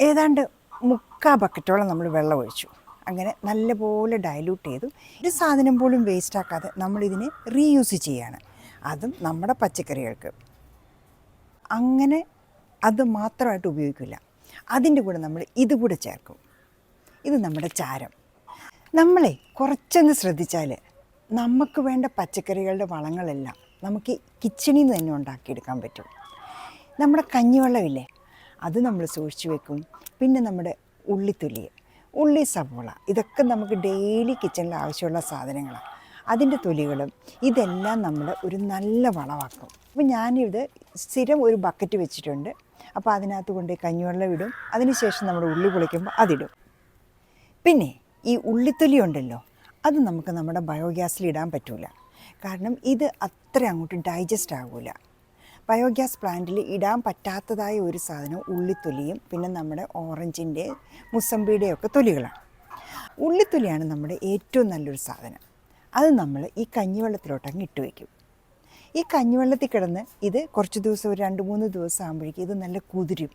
ഏതാണ്ട് മുക്കാ ബക്കറ്റോളം നമ്മൾ വെള്ളം ഒഴിച്ചു അങ്ങനെ നല്ലപോലെ ഡയലൂട്ട് ചെയ്തു. ഒരു സാധനം പോലും വേസ്റ്റ് ആക്കാതെ നമ്മളിതിനെ റീയൂസ് ചെയ്യാണ്. അതും നമ്മുടെ പച്ചക്കറികൾക്ക്. അങ്ങനെ അത് മാത്രമായിട്ട് ഉപയോഗിക്കില്ല. അതിന്റെ കൂടെ നമ്മൾ ഇതുകൂടെ ചേർക്കും. ഇത് നമ്മുടെ ചാരം. നമ്മളെ കുറച്ചൊന്ന് ശ്രദ്ധിച്ചാൽ നമുക്ക് വേണ്ട പച്ചക്കറികളുടെ വളങ്ങളെല്ലാം നമുക്ക് കിച്ചണിൽ നിന്ന് തന്നെ ഉണ്ടാക്കിയെടുക്കാൻ പറ്റും. നമ്മുടെ കഞ്ഞിവെള്ളമില്ലേ? അത് നമ്മൾ സൂക്ഷിച്ചു വെക്കും. പിന്നെ നമ്മുടെ ഉള്ളിത്തൊലി ഉള്ളി സവോള ഇതൊക്കെ നമുക്ക് ഡെയിലി കിച്ചണിൽ ആവശ്യമുള്ള സാധനങ്ങളാണ് അതിന്റെ തൊലികളും ഇതെല്ലാം നമ്മൾ ഒരു നല്ല വളമാക്കും. അപ്പോൾ ഞാനിത് സ്ഥിരം ഒരു ബക്കറ്റ് വെച്ചിട്ടുണ്ട്. അപ്പോൾ അതിനകത്ത് കൊണ്ട് കഞ്ഞിവെള്ളം ഇടും. അതിനുശേഷം നമ്മൾ ഉള്ളി പൊളിക്കുമ്പോൾ അതിടും. പിന്നെ ഈ ഉള്ളിത്തൊലി ഉണ്ടല്ലോ അത് നമുക്ക് നമ്മുടെ ബയോഗ്യാസിൽ ഇടാൻ പറ്റില്ല കാരണം ഇത് അത്ര അങ്ങോട്ട് ഡൈജസ്റ്റ് ആകില്ല ബയോഗ്യാസ് പ്ലാന്റിൽ ഇടാൻ പറ്റാത്തതായ ഒരു സാധനം ഉള്ളിത്തൊലിയും പിന്നെ നമ്മുടെ ഓറഞ്ചിന്റെ മുസമ്പിയുടെയൊക്കെ തൊലികളാണ്. ഉള്ളിത്തൊലിയാണ് നമ്മുടെ ഏറ്റവും നല്ലൊരു സാധനം. അത് നമ്മൾ ഈ കഞ്ഞിവെള്ളത്തിലോട്ട് അങ്ങ് ഇട്ട് വയ്ക്കും. ഈ കഞ്ഞിവെള്ളത്തിൽ കിടന്ന് ഇത് കുറച്ച് ദിവസം ഒരു രണ്ട് മൂന്ന് ദിവസം ആകുമ്പോഴേക്കും ഇത് നല്ല കുതിരും.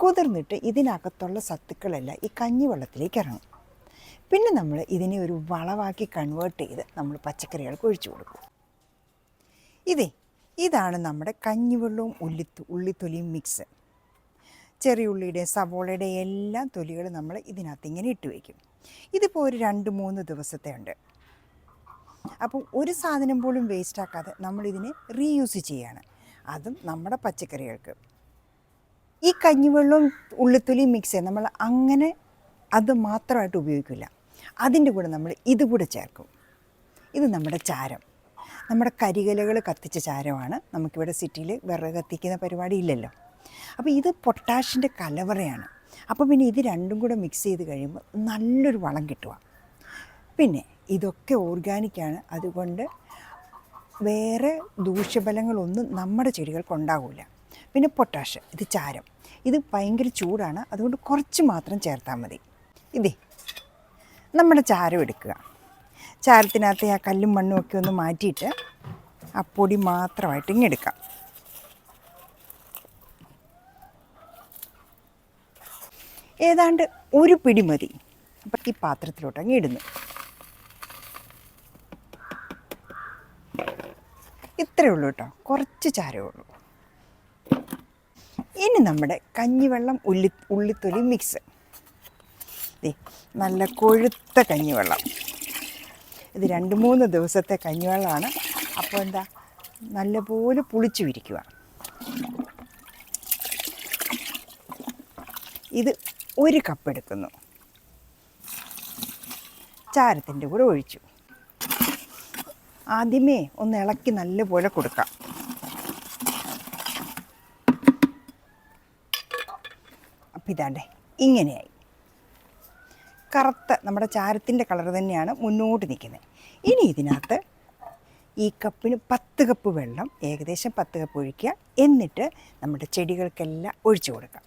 കുതിർന്നിട്ട് ഇതിനകത്തുള്ള സത്തുക്കളെല്ലാം ഈ കഞ്ഞിവെള്ളത്തിലേക്ക് ഇറങ്ങും. പിന്നെ നമ്മൾ ഇതിനെ ഒരു വളവാക്കി കൺവേർട്ട് ചെയ്ത് നമ്മൾ പച്ചക്കറികൾക്ക് ഒഴിച്ചു കൊടുക്കും. ഇതേ ഇതാണ് നമ്മുടെ കഞ്ഞിവെള്ളവും ഉള്ളിത്തു ഉള്ളിത്തൊലിയും മിക്സ് ചെറിയ ഉള്ളിയുടെ സവോളയുടെ എല്ലാം തൊലികൾ നമ്മൾ ഇതിനകത്ത് ഇങ്ങനെ ഇട്ട് വയ്ക്കും ഇതിപ്പോൾ ഒരു രണ്ട് മൂന്ന് ദിവസത്തെ ഉണ്ട്. അപ്പോൾ ഒരു സാധനം പോലും വേസ്റ്റ് ആക്കാതെ നമ്മൾ ഇതിനെ റീയൂസ് ചെയ്യാണ്. അതും നമ്മുടെ പച്ചക്കറികൾക്ക്. ഈ കഞ്ഞിവെള്ളവും ഉള്ളിത്തൊലിയും മിക്സ് നമ്മൾ അങ്ങനെ അത് മാത്രമായിട്ട് ഉപയോഗിക്കില്ല. അതിന്റെ കൂടെ നമ്മൾ ഇതുകൂടെ ചേർക്കും. ഇത് നമ്മുടെ ചാരം. നമ്മുടെ കരികലകൾ കത്തിച്ച ചാരമാണ്. നമുക്കിവിടെ സിറ്റിയിൽ വിറക് കത്തിക്കുന്ന പരിപാടി ഇല്ലല്ലോ. അപ്പോൾ ഇത് പൊട്ടാഷിന്റെ കലവറയാണ്. അപ്പോൾ പിന്നെ ഇത് രണ്ടും കൂടെ മിക്സ് ചെയ്ത് കഴിയുമ്പോൾ നല്ലൊരു വളം കിട്ടുക. പിന്നെ ഇതൊക്കെ ഓർഗാനിക്കാണ് അതുകൊണ്ട് വേറെ ദൂഷ്യഫലങ്ങളൊന്നും നമ്മുടെ ചെടികൾക്ക് ഉണ്ടാകില്ല പിന്നെ പൊട്ടാഷ് ഇത് ചാരം. ഇത് ഭയങ്കര ചൂടാണ്. അതുകൊണ്ട് കുറച്ച് മാത്രം ചേർത്താൽ മതി. ഇതേ നമ്മുടെ ചാരം എടുക്കുക. ചാരത്തിനകത്ത് ആ കല്ലും മണ്ണും ഒക്കെ ഒന്ന് മാറ്റിയിട്ട് ആ പൊടി മാത്രമായിട്ട് ഇങ്ങ് എടുക്കാം. ഏതാണ്ട് ഒരു പിടി മതി. അപ്പം ഈ പാത്രത്തിലോട്ട് അങ്ങ് ഇടുന്നു. ഇത്രയേ ഉള്ളൂ കേട്ടോ. കുറച്ച് ചാരേ ഉള്ളൂ. ഇനി നമ്മുടെ കഞ്ഞിവെള്ളം ഉള്ളി ഉള്ളിത്തൊലി മിക്സ് നല്ല കൊഴുത്ത കഞ്ഞിവെള്ളം. ഇത് രണ്ട് മൂന്ന് ദിവസത്തെ കഞ്ഞിവെള്ളമാണ്. അപ്പോൾ എന്താ നല്ലപോലെ പുളിച്ചു വിരിക്കുക. ഇത് ഒരു കപ്പ് എടുക്കുന്നു. ചാരത്തിന്റെ കൂടെ ഒഴിച്ചു. ആദ്യമേ ഒന്ന് ഇളക്കി നല്ലപോലെ കൊടുക്കാം. അപ്പം ഇതാണ്ടേ ഇങ്ങനെയായി. കറുത്ത നമ്മുടെ ചാരത്തിന്റെ കളർ തന്നെയാണ് മുന്നോട്ട് നിൽക്കുന്നത്. ഇനി ഇതിനകത്ത് ഈ കപ്പിന് പത്ത് കപ്പ് വെള്ളം ഏകദേശം പത്ത് കപ്പ് ഒഴിക്കുക. എന്നിട്ട് നമ്മുടെ ചെടികൾക്കെല്ലാം ഒഴിച്ചു കൊടുക്കാം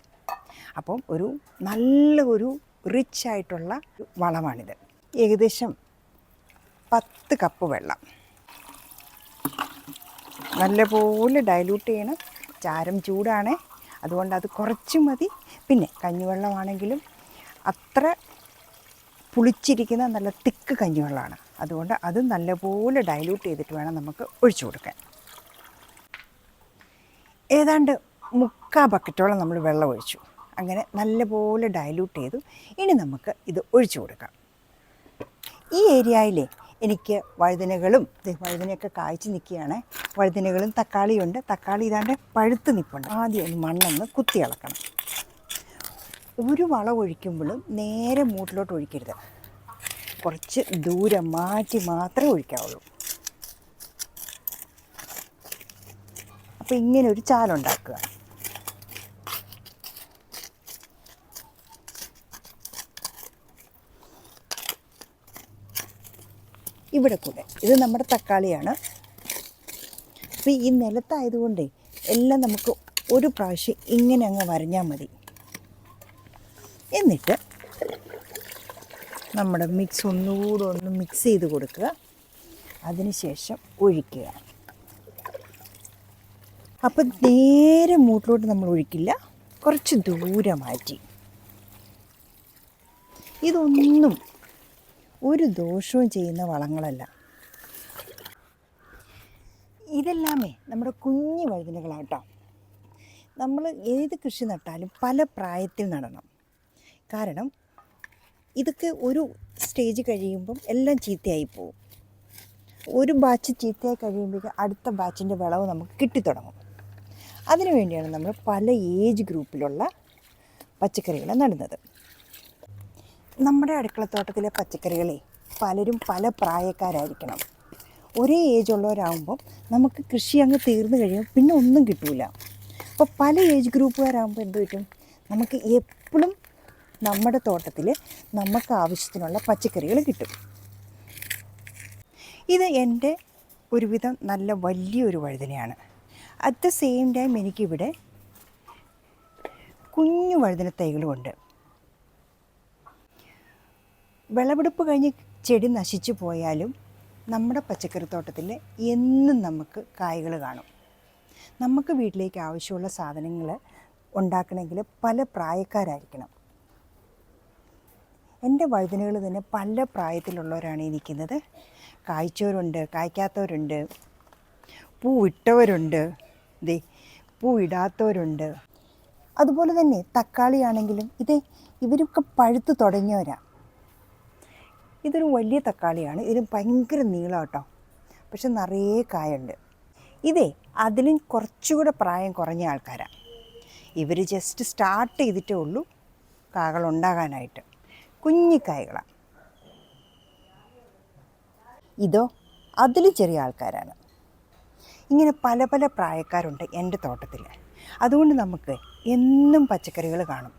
അപ്പം ഒരു നല്ല ഒരു റിച്ച് ആയിട്ടുള്ള വളമാണിത്. ഏകദേശം പത്ത് കപ്പ് വെള്ളം. നല്ലപോലെ ഡൈല്യൂട്ട് ചെയ്യണം. ചാരം ചൂടാണ്. അതുകൊണ്ട് അത് കുറച്ച് മതി. പിന്നെ കഞ്ഞിവെള്ളമാണെങ്കിലും അത്ര പുളിച്ചിരിക്കുന്ന നല്ല തിക്ക് കഞ്ഞിവെള്ളമാണ്. അതുകൊണ്ട് അത് നല്ലപോലെ ഡൈല്യൂട്ട് ചെയ്തിട്ട് വേണം നമുക്ക് ഒഴിച്ചു കൊടുക്കാൻ. ഏതാണ്ട് മുക്കാ ബക്കറ്റോളം നമ്മൾ വെള്ളം ഒഴിച്ചു. അങ്ങനെ നല്ലപോലെ ഡൈല്യൂട്ട് ചെയ്തു. ഇനി നമുക്ക് ഇത് ഒഴിച്ചു കൊടുക്കാം. ഈ ഏരിയയിലെ എനിക്ക് വഴുതനകളും വഴുതനയൊക്കെ കായ്ച്ച് നിൽക്കുകയാണ്. വഴുതനകളും തക്കാളിയുണ്ട്. തക്കാളി ഇതാണ്ട് പഴുത്ത് നിൽപ്പുണ്ട്. ആദ്യം മണ്ണൊന്ന് കുത്തി ഇളക്കണം. ഒരു വളം ഒഴിക്കുമ്പോഴും നേരെ മൂട്ടിലോട്ട് ഒഴിക്കരുത്. കുറച്ച് ദൂരം മാറ്റി മാത്രമേ ഒഴിക്കാവുള്ളൂ. അപ്പോൾ ഇങ്ങനെ ഒരു ചാലുണ്ടാക്കുക ഇവിടെ കൂടെ. ഇത് നമ്മുടെ തക്കാളിയാണ്. അപ്പോൾ ഈ നിലത്തായതുകൊണ്ടേ എല്ലാം നമുക്ക് ഒരു പ്രാവശ്യം ഇങ്ങനെ അങ്ങ് വരഞ്ഞാൽ മതി. എന്നിട്ട് നമ്മുടെ മിക്സ് ഒന്നുകൂടെ ഒന്ന് മിക്സ് ചെയ്ത് കൊടുക്കുക. അതിനുശേഷം ഒഴിക്കുക. അപ്പം നേരെ മൂട്ടിലോട്ട് നമ്മൾ ഒഴിക്കില്ല. കുറച്ച് ദൂരെ മാറ്റി. ഇതൊന്നും ഒരു ദോഷവും ചെയ്യുന്ന വളങ്ങളല്ല. ഇതെല്ലാമേ നമ്മുടെ കുഞ്ഞു വഴുതനകളാട്ടോ നമ്മൾ ഏത് കൃഷി നട്ടാലും പല പ്രായത്തിൽ നടണം. കാരണം ഇതൊക്കെ ഒരു സ്റ്റേജ് കഴിയുമ്പം എല്ലാം ചീത്തയായി പോവും ഒരു ബാച്ച് ചീത്തയായി കഴിയുമ്പോഴേക്കും അടുത്ത ബാച്ചിന്റെ വിളവ് നമുക്ക് കിട്ടിത്തുടങ്ങും. അതിനു വേണ്ടിയാണ് നമ്മൾ പല ഏജ് ഗ്രൂപ്പിലുള്ള പച്ചക്കറികൾ നടുന്നത്. നമ്മുടെ അടുക്കളത്തോട്ടത്തിലെ പച്ചക്കറികളെ പലരും പല പ്രായക്കാരായിരിക്കണം. ഒരേ ഏജ് ഉള്ളവരാകുമ്പം നമുക്ക് കൃഷി അങ്ങ് തീർന്നു കഴിയുമ്പോൾ പിന്നെ ഒന്നും കിട്ടില്ല അപ്പോൾ പല ഏജ് ഗ്രൂപ്പുകാരാകുമ്പോൾ എന്ത് പറ്റും? നമുക്ക് എപ്പോഴും നമ്മുടെ തോട്ടത്തിൽ നമുക്ക് ആവശ്യത്തിനുള്ള പച്ചക്കറികൾ കിട്ടും. ഇത് എന്റെ ഒരുവിധം നല്ല വലിയൊരു വഴുതനയാണ്. അറ്റ് ദ സെയിം ടൈം എനിക്കിവിടെ കുഞ്ഞു വഴുതന തൈകളുമുണ്ട് വിളവെടുപ്പ് കഴിഞ്ഞ് ചെടി നശിച്ചു പോയാലും നമ്മുടെ പച്ചക്കറി പച്ചക്കറിത്തോട്ടത്തിൽ എന്നും നമുക്ക് കായ്കൾ കാണും. നമുക്ക് വീട്ടിലേക്ക് ആവശ്യമുള്ള സാധനങ്ങൾ ഉണ്ടാക്കണമെങ്കിൽ പല പ്രായക്കാരായിരിക്കണം. എന്റെ വഴുതനകൾ തന്നെ പല പ്രായത്തിലുള്ളവരാണ് ഈ നിൽക്കുന്നത്. കായ്ച്ചവരുണ്ട് കായ്ക്കാത്തവരുണ്ട് പൂ ഇട്ടവരുണ്ട് ദേ പൂ ഇടാത്തവരുണ്ട് അതുപോലെ തന്നെ തക്കാളി ആണെങ്കിലും ഇത് ഇവരൊക്കെ പഴുത്ത് തുടങ്ങിയവരാണ് ഇതൊരു വലിയ തക്കാളിയാണ്. ഇതിന് ഭയങ്കര നീളം കേട്ടോ. പക്ഷെ നിറയെ കായുണ്ട്. ഇതേ അതിലും കുറച്ചുകൂടെ പ്രായം കുറഞ്ഞ ആൾക്കാരാണ് ഇവർ ജസ്റ്റ് സ്റ്റാർട്ട് ചെയ്തിട്ടേ ഉള്ളൂ കാകൾ ഉണ്ടാകാനായിട്ട്. കുഞ്ഞിക്കായകളാണ് ഇതോ അതിലും ചെറിയ ആൾക്കാരാണ്. ഇങ്ങനെ പല പല പ്രായക്കാരുണ്ട് എന്റെ തോട്ടത്തിൽ അതുകൊണ്ട് നമുക്ക് എന്നും പച്ചക്കറികൾ കാണും.